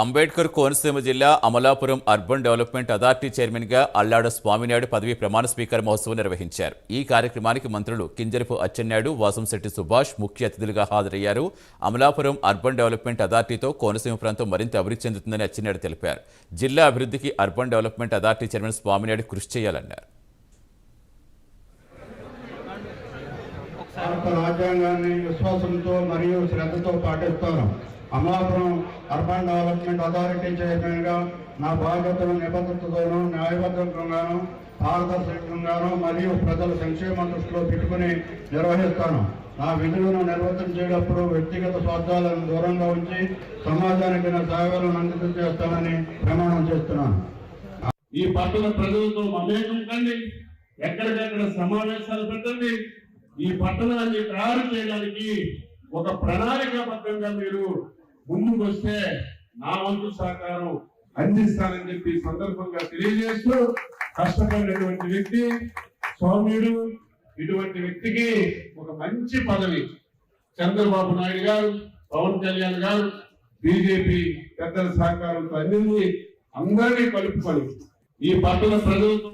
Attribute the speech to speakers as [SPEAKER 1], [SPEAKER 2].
[SPEAKER 1] అంబేద్కర్ కోనసీమ జిల్లా Amalapuram urban development authority చైర్మన్గా అల్లాడ స్వామినాయుడు పదవి ప్రమాణ స్వీకార మహోత్సవం నిర్వహించారు. ఈ కార్యక్రమానికి మంత్రులు కింజరపు అచ్చెన్నాయుడు వాసంశెట్టి సుభాష్ ముఖ్య అతిథులుగా హాజరయ్యారు. అమలాపురం అర్బన్ డెవలప్మెంట్ అథారిటీతో కోనసీమ ప్రాంతం మరింత అభివృద్ధి చెందుతుందని అచ్చెన్నాయుడు తెలిపారు. జిల్లా అభివృద్ధికి urban development authority chairman Swaminaidu కృషి చేయాలన్నారు.
[SPEAKER 2] భారత రాజ్యాంగాన్ని విశ్వాసంతో మరియు శ్రద్ధతో పాటిస్తాను. అమలాపురం అర్బన్ డెవలప్మెంట్ అథారిటీ చైర్మన్గా నా బాధ్యతను నిబద్ధతతోనూ న్యాయబద్ధంగాను పారదర్శకంగాను మరియు ప్రజల సంక్షేమం దృష్టిలో పెట్టుకుని నిర్వహిస్తాను. నా విధులను నిర్వర్తించేటప్పుడు వ్యక్తిగత స్వార్థాలను దూరంగా ఉంచి సమాజానికి నా సేవలను అంకితం చేస్తానని ప్రమాణం చేస్తున్నాను.
[SPEAKER 3] ఈ పట్టణ ప్రజలతో మమేకం కండి ఎక్కడికక్కడ సమావేశాలు పెట్టండి. ఈ పట్టణాన్ని తయారు చేయడానికి ఒక ప్రణాళికాబద్ధంగా మీరు ముందుకు వస్తే నా వంతు సహకారం అందిస్తానని చెప్పి సందర్భంగా తెలియజేస్తూ కష్టపడినటువంటి వ్యక్తి సౌమ్యుడు ఇటువంటి వ్యక్తికి ఒక మంచి పదవి. చంద్రబాబు నాయుడు గారు పవన్ కళ్యాణ్ గారు బీజేపీ పెద్దల సహకారంతో అందింది. అందరినీ కలుపుకొని ఈ పట్టణ ప్రజలతో